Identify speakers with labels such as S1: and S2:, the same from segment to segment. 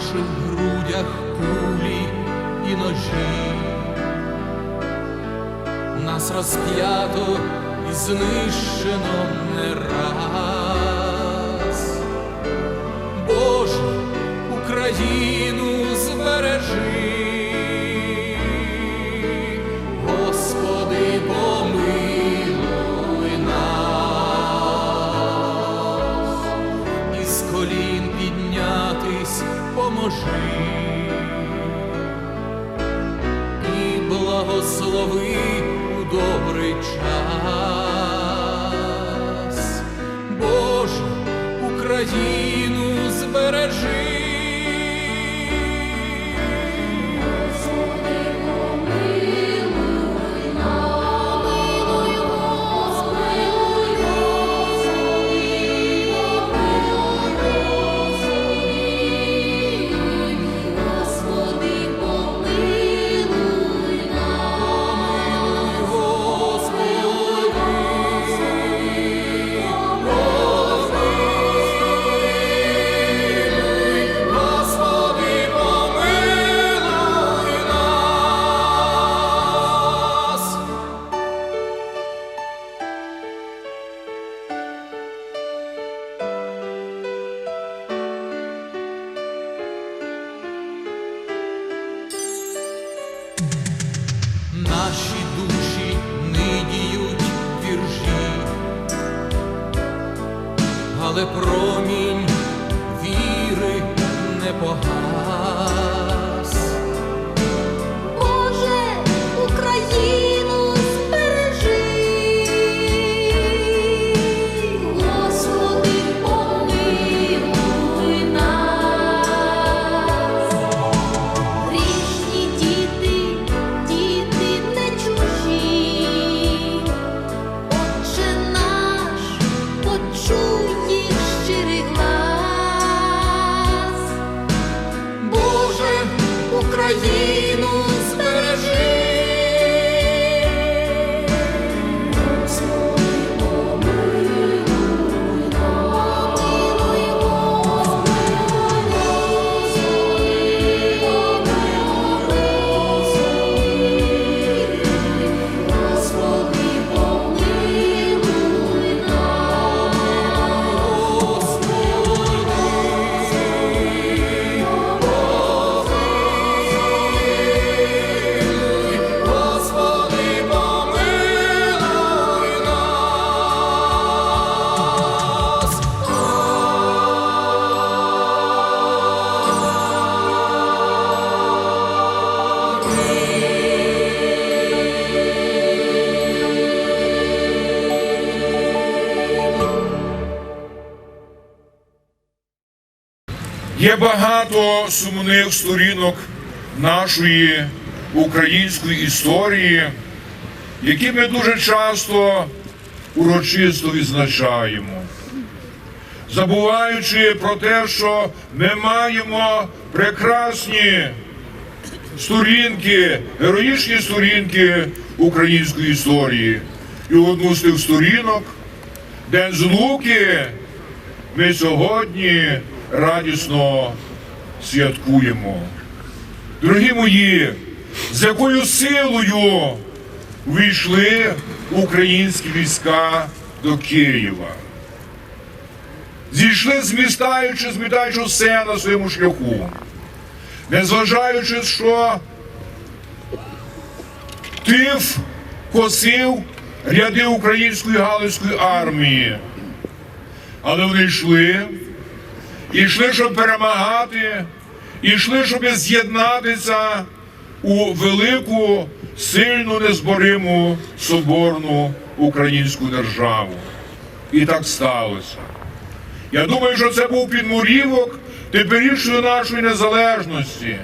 S1: наших грудях кулі і ножі. Нас розп'ято і знищено не раз. Боже, Україну збережи. Поможи і благослови у добрий час. Боже, Україну збережи.
S2: Багато сумних сторінок нашої української історії, які ми дуже часто урочисто відзначаємо, забуваючи про те, що ми маємо прекрасні сторінки, героїчні сторінки української історії. І одну з тих сторінок, День Злуки, ми сьогодні радісно святкуємо. Дорогі мої, з якою силою увійшли українські війська до Києва. Зійшли змістаючи, змітаючи все на своєму шляху, незважаючи, що тиф косив ряди української галицької армії. Але вони йшли, йшли, щоб перемагати, йшли, щоб з'єднатися у велику, сильну, незбориму соборну українську державу. І так сталося. Я думаю, що це був підмурівок теперішньої нашої незалежності,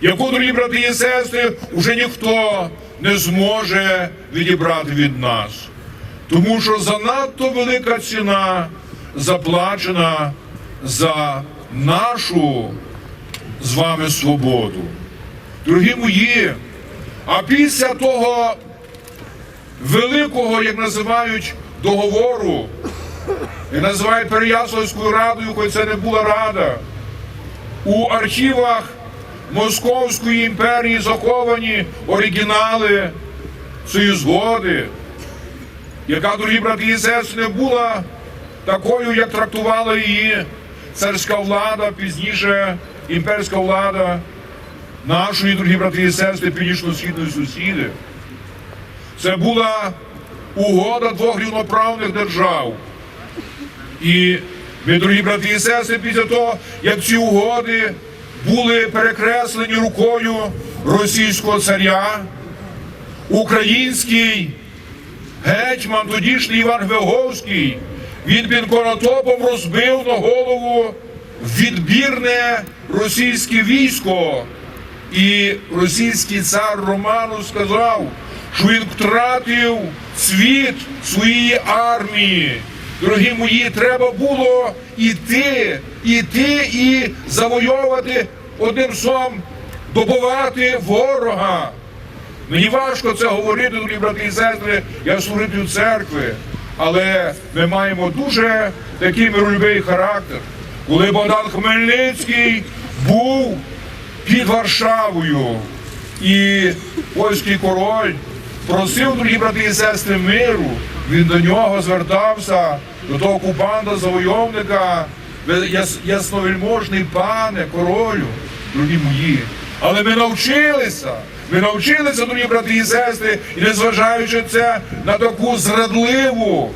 S2: яку, дорогі брати і сестри, вже ніхто не зможе відібрати від нас. Тому що занадто велика ціна заплачена за нашу з вами свободу. Дорогі мої, а після того великого, як називають, договору, як називають Переяславською радою, хоч це не була рада, у архівах Московської імперії заховані оригінали цієї згоди, яка, дорогі брати і сестри, не була такою, як трактувала її царська влада, пізніше імперська влада нашої, дорогі брати і сестри, північно-східної сусіди. Це була угода двох рівноправних держав. І ми, дорогі брати і сестри, після того, як ці угоди були перекреслені рукою російського царя, український гетьман, тодішній Іван Гвиговський, він під Конотопом розбив на голову відбірне російське військо. І російський цар Роману сказав, що він втратив світ своєї армії. Дорогі мої, треба було іти, іти і завойовувати одним словом, добувати ворога. Мені важко це говорити, дорогі брати і сестри, я служитель церкви, але ми маємо дуже такий миролюбий характер. Коли Богдан Хмельницький був під Варшавою, і польський король просив, дорогі брати і сестри, миру, він до нього звертався, до того окупанта, завойовника, «Ви ясновельможний пане, королю, дорогі мої. Але ми навчилися, ми навчилися, дорогі брати і сестри, і незважаючи це на таку зрадливу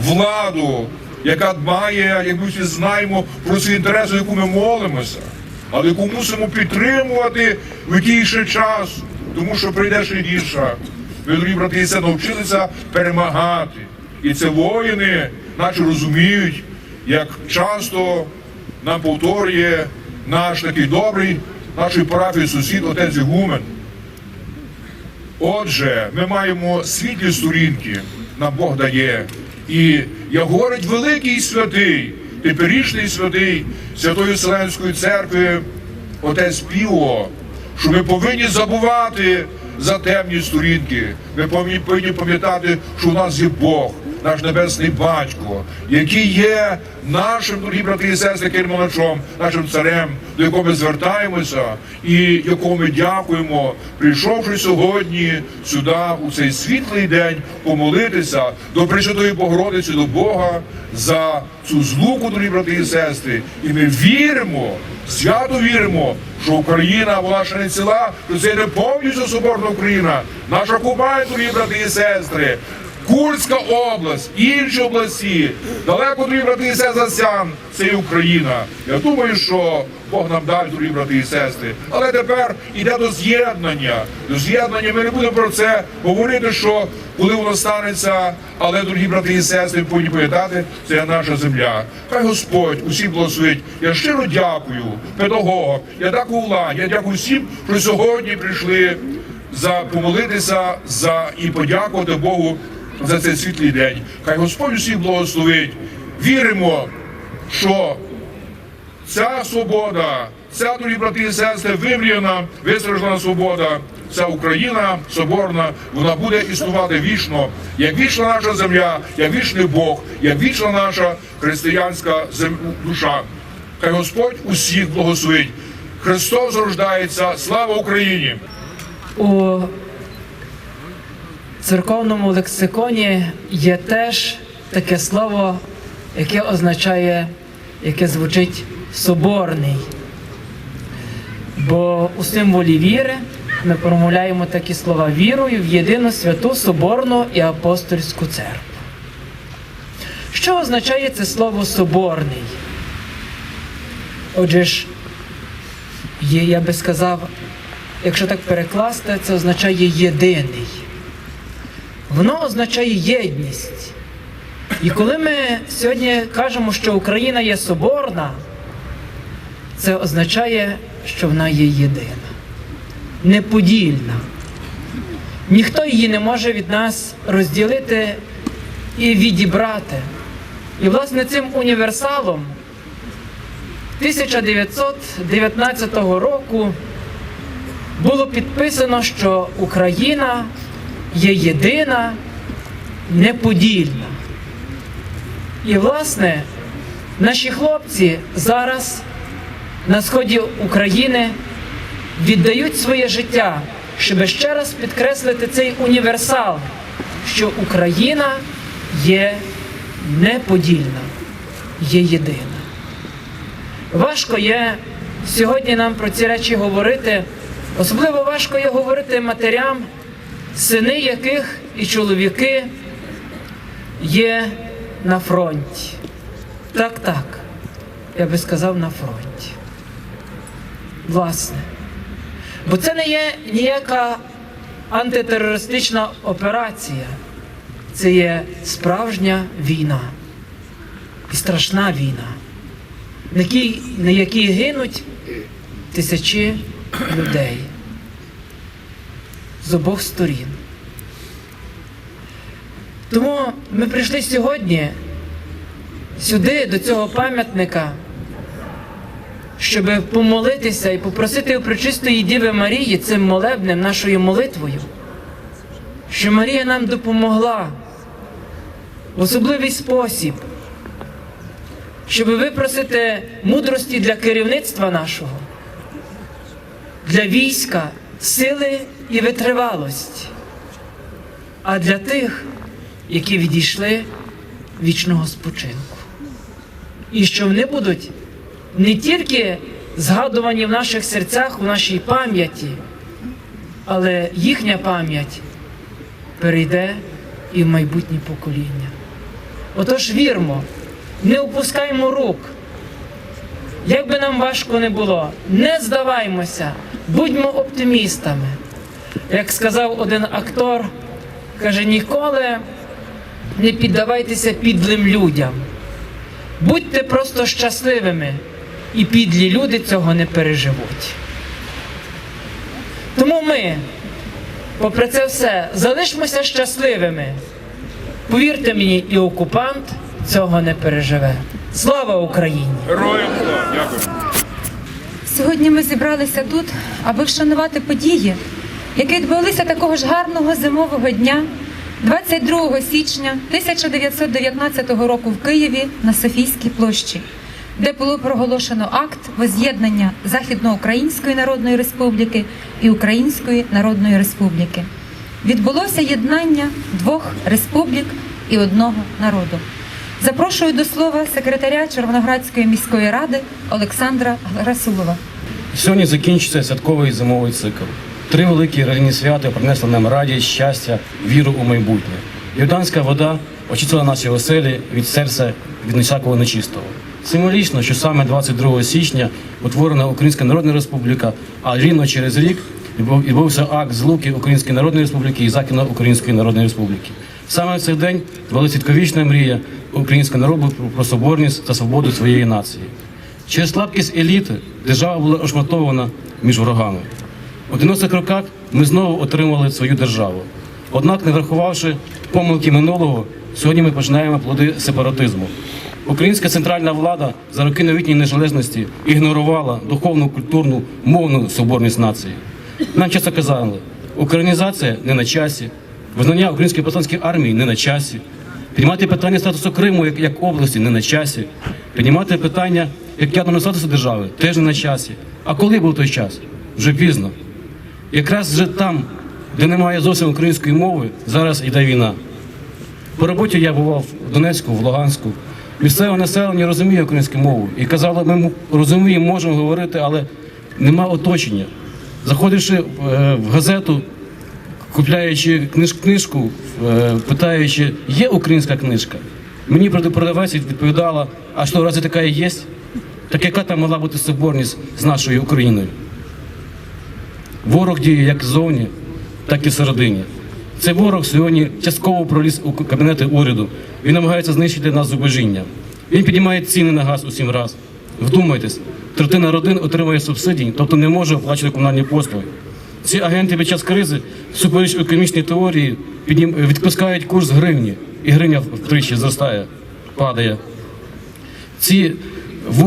S2: владу, яка дбає, як ми всі знаємо, про свої інтереси, яку ми молимося, але яку мусимо підтримувати в який ще час, тому що прийде ще гірша. Ми, дорогі брати і сестри, навчилися перемагати. І це воїни, наче розуміють, як часто нам повторює наш такий добрий, нашої парафії сусід, отець Ігумен. Отже, ми маємо світлі сторінки, нам Бог дає. І як говорить великий святий, теперішній святий Святої Вселенської церкви, отець Піо, що ми повинні забувати за темні сторінки. Ми повинні пам'ятати, що у нас є Бог, наш небесний батько, який є нашим, дорогі брати і сестри, керманачом, нашим царем, до якого ми звертаємося і якому ми дякуємо, прийшовши сьогодні сюди, у цей світлий день, помолитися до Пресвятої Богородиці, до Бога за цю злуку, дорогі брати і сестри. І ми віримо, свято віримо, що Україна вона ще не ціла, що це не повністю соборна Україна, наша Кубань, дорогі брати і сестри. Курська область, інші області, далеко дорогі брати і сестри Сян, це і Україна. Я думаю, що Бог нам дасть, дорогі брати і сестри. Але тепер іде до з'єднання. До з'єднання ми не будемо про це говорити, що коли воно станеться, але, дорогі брати і сестри, повинні пам'ятати, це наша земля. Хай Господь усіх благословить. Я щиро дякую педагогам, я дякую владі, я дякую всім, що сьогодні прийшли за помолитися за і подякувати Богу за цей світлий день. Хай Господь усіх благословить. Віримо, що ця свобода, ця дорогі брати і сестри, вимріяна, висражена свобода, ця Україна соборна, вона буде існувати вічно, як вічна наша земля, як вічний Бог, як вічна наша християнська душа. Хай Господь усіх благословить. Христос рождається, слава Україні!
S3: Церковному лексиконі є теж таке слово, яке означає, яке звучить соборний. Бо у символі віри ми промовляємо такі слова вірою в єдину святу Соборну і апостольську церкву. Що означає це слово соборний? Отже ж, я би сказав, якщо так перекласти, це означає єдиний. Воно означає єдність. І коли ми сьогодні кажемо, що Україна є соборна, це означає, що вона є єдина, неподільна. Ніхто її не може від нас розділити і відібрати. І, власне, цим універсалом 1919 року було підписано, що Україна є єдина, неподільна. І, власне, наші хлопці зараз на сході України віддають своє життя, щоб ще раз підкреслити цей універсал, що Україна є неподільна, є єдина. Важко є сьогодні нам про ці речі говорити, особливо важко є говорити матерям, сини яких і чоловіки є на фронті. Так, так, я би сказав на фронті. Власне. Бо це не є ніяка антитерористична операція. Це є справжня війна і страшна війна, на якій, гинуть тисячі людей з обох сторін. Тому ми прийшли сьогодні сюди, до цього пам'ятника, щоб помолитися і попросити у Пречистої Діви Марії цим молебнем, нашою молитвою, що Марія нам допомогла в особливий спосіб, щоб випросити мудрості для керівництва нашого, для війська, сили і витривалості, а для тих, які відійшли вічного спочинку. І що вони будуть не тільки згадувані в наших серцях, в нашій пам'яті, але їхня пам'ять перейде і в майбутнє покоління. Отож вірмо, не опускаймо рук. Як би нам важко не було, не здаваймося, будьмо оптимістами. Як сказав один актор, каже, ніколи не піддавайтеся підлим людям. Будьте просто щасливими, і підлі люди цього не переживуть. Тому ми, попри це все, залишимося щасливими. Повірте мені, і окупант цього не переживе. Слава Україні!
S2: Героям слава! Дякую.
S4: Сьогодні ми зібралися тут, аби вшанувати події, які відбулися такого ж гарного зимового дня, 22 січня 1919 року в Києві на Софійській площі, де було проголошено акт воз'єднання Західноукраїнської Народної Республіки і Української Народної Республіки. Відбулося єднання двох республік і одного народу. Запрошую до слова секретаря Червоноградської міської ради Олександра Расулова.
S5: Сьогодні закінчується святковий зимовий цикл. Три великі релігійні свята принесли нам радість, щастя, віру у майбутнє. Йорданська вода очистила наші оселі від серця від всякого нечистого. Символічно, що саме 22 січня утворена Українська Народна Республіка, а рівно через рік відбув- відбувся акт злуки Української Народної Республіки і Західноукраїнської Народної Республіки. Саме в цей день була свідковічна мрія українського народу про соборність та свободу своєї нації. Через слабкість еліти держава була ошматована між ворогами. У 90-х роках ми знову отримали свою державу. Однак, не врахувавши помилки минулого, сьогодні ми починаємо плоди сепаратизму. Українська центральна влада за роки новітньої незалежності ігнорувала духовну, культурну, мовну соборність нації. Нам часто казали, українізація не на часі, визнання української повстанської армії не на часі. Піднімати питання статусу Криму як, як області не на часі. Піднімати питання як ядерного статусу держави теж не на часі. А коли був той час? Вже пізно. Якраз вже там, де немає зовсім української мови, зараз йде війна. По роботі я бував в Донецьку, в Луганську. Місцеве населення розуміє українську мову і казало, ми розуміємо, можемо говорити, але нема оточення. Заходивши е, в газету, купляючи книжку, е, питаючи, є українська книжка. Мені прода- продавець відповідала, а що, разве така і є? Так яка там мала бути соборність з нашою Україною? Ворог діє як ззовні, так і всередині. Цей ворог сьогодні частково проліз у кабінети уряду. Він намагається знищити нас зубожіння. Він піднімає ціни на газ усім раз. Вдумайтесь, третина родин отримує субсидії, тобто не може оплачувати комунальні послуги. Ці агенти під час кризи, супереч економічній теорії, відпускають курс гривні, і гривня втричі зростає, падає. Ці,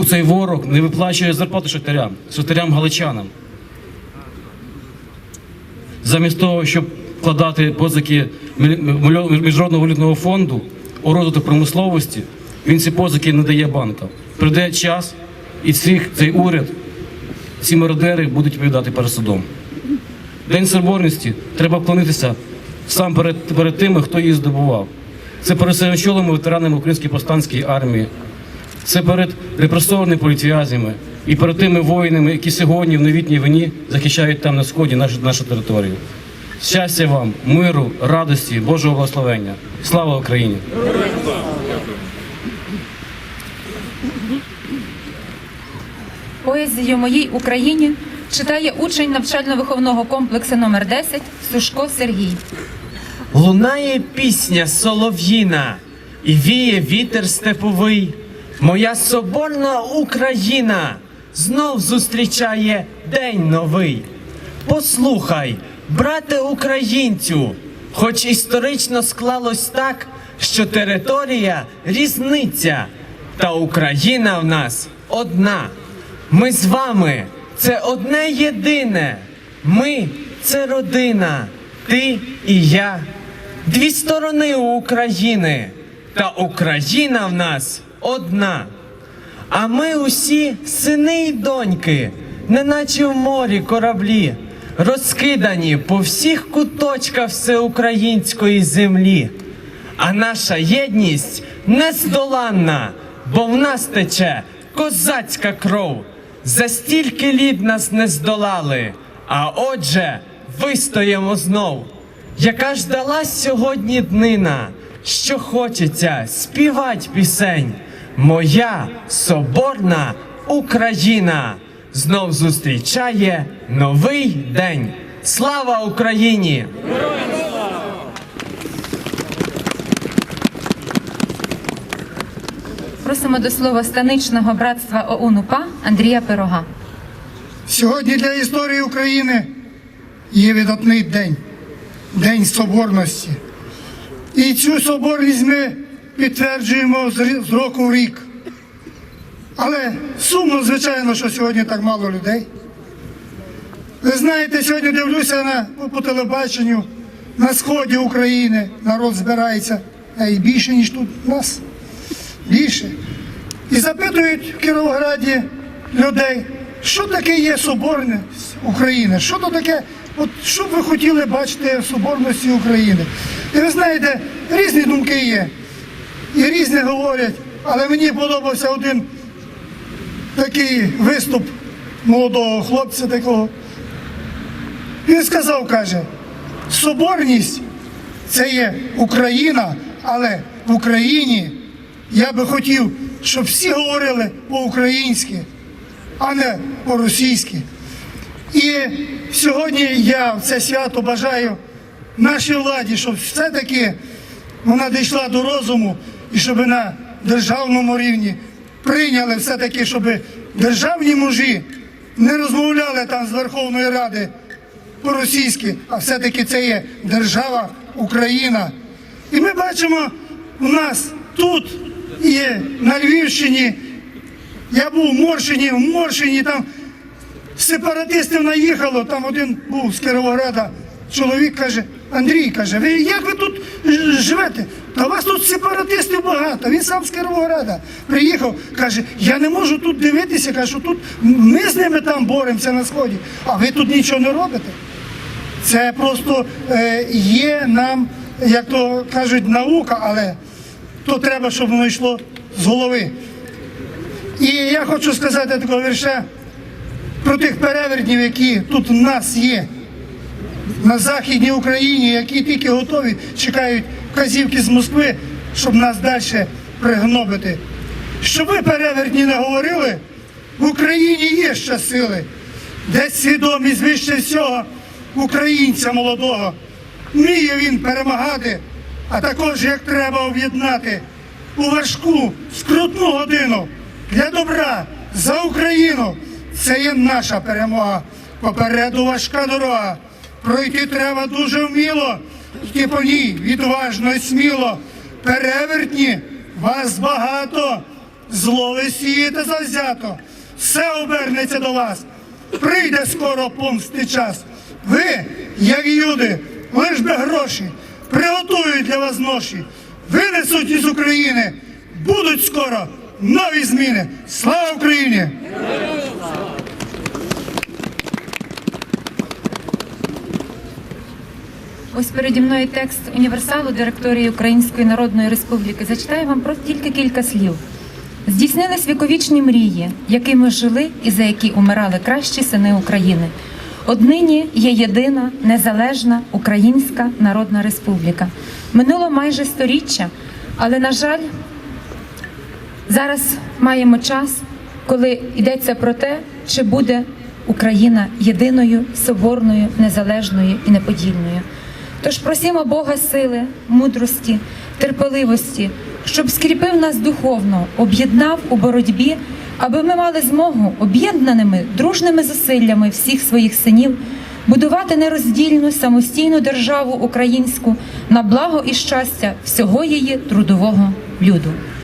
S5: цей ворог не виплачує зарплату шахтарям, шахтарям-галичанам. Замість того, щоб вкладати позики Міжнародного валютного фонду у розвиток промисловості, він ці позики не дає банкам. Прийде час, і цих, цей уряд, ці мародери будуть відповідати перед судом. День соборності треба вклонитися сам перед, перед тими, хто її здобував. Це перед силовими ветеранами Української повстанської армії, це перед репресованими політв'язнями і перед тими воїнами, які сьогодні в новітній війні захищають там на сході нашу, нашу територію. Щастя вам, миру, радості, Божого благословення. Слава Україні!
S4: Поезію моїй Україні читає учень навчально-виховного комплексу номер 10 Сушко Сергій.
S6: Лунає пісня солов'їна, і віє вітер степовий. Моя соборна Україна знов зустрічає день новий. Послухай, брате українцю, хоч історично склалось так, що територія різниця, та Україна в нас одна. Ми з вами це одне єдине. Ми це родина, ти і я. Дві сторони у України, та Україна в нас одна. А ми усі сини й доньки, неначе в морі кораблі, розкидані по всіх куточках всеукраїнської землі. А наша єдність нездоланна, бо в нас тече козацька кров. За стільки літ нас не здолали, а отже, вистоїмо знов. Яка ж далась сьогодні днина, що хочеться співать пісень. Моя соборна Україна знов зустрічає новий день. Слава Україні!
S4: Просимо до слова станичного братства ОУН УПА Андрія Пирога.
S7: Сьогодні для історії України є видатний день День Соборності. І цю соборність ми підтверджуємо з року в рік. Але сумно, звичайно, що сьогодні так мало людей. Ви знаєте, сьогодні дивлюся на, по, по телебаченню на сході України народ збирається, а і більше, ніж тут у нас. Більше. І запитують в Кіровограді людей, що таке є соборність України? Що то таке, от що б ви хотіли бачити в соборності України? І ви знаєте, різні думки є, і різні говорять, але мені подобався один такий виступ молодого хлопця такого. Він сказав, каже, соборність це є Україна, але в Україні я би хотів, щоб всі говорили по-українськи, а не по-російськи. І сьогодні я в це свято бажаю нашій владі, щоб все-таки вона дійшла до розуму і щоб на державному рівні прийняли все-таки, щоб державні мужі не розмовляли там з Верховної Ради по-російськи, а все-таки це є держава Україна. І ми бачимо у нас тут і на Львівщині. Я був в Моршині, в Моршині там сепаратистів наїхало, там один був з Кіровограда. Чоловік каже, Андрій каже, ви як ви тут живете? Та у вас тут сепаратистів багато. Він сам з Кіровограда приїхав, каже, я не можу тут дивитися, каже, що тут ми з ними там боремося на сході, а ви тут нічого не робите. Це просто е, є нам, як то кажуть, наука, але то треба, щоб воно йшло з голови. І я хочу сказати такого вірша про тих перевертнів, які тут у нас є на Західній Україні, які тільки готові, чекають вказівки з Москви, щоб нас далі пригнобити. Щоб ви перевертні не говорили, в Україні є ще сили, де свідомість вище всього українця молодого. Вміє він перемагати, а також як треба об'єднати у важку, скрутну годину для добра за Україну. Це є наша перемога. Попереду важка дорога. Пройти треба дуже вміло, йти по ній відважно і сміло. Перевертні, вас багато, зло ви сієте завзято. Все обернеться до вас. Прийде скоро помсти час. Ви, як юди, лиш би гроші, приготують для вас ноші, винесуть із України, будуть скоро нові зміни. Слава Україні!
S4: Ось переді мною текст універсалу директорії Української Народної Республіки. Зачитаю вам про тільки кілька слів. Здійснились віковічні мрії, якими жили і за які умирали кращі сини України. Однині є єдина незалежна Українська Народна Республіка. Минуло майже сторіччя, але, на жаль, зараз маємо час, коли йдеться про те, чи буде Україна єдиною, соборною, незалежною і неподільною. Тож просімо Бога сили, мудрості, терпеливості, щоб скріпив нас духовно, об'єднав у боротьбі, аби ми мали змогу об'єднаними дружними зусиллями всіх своїх синів будувати нероздільну самостійну державу українську на благо і щастя всього її трудового люду.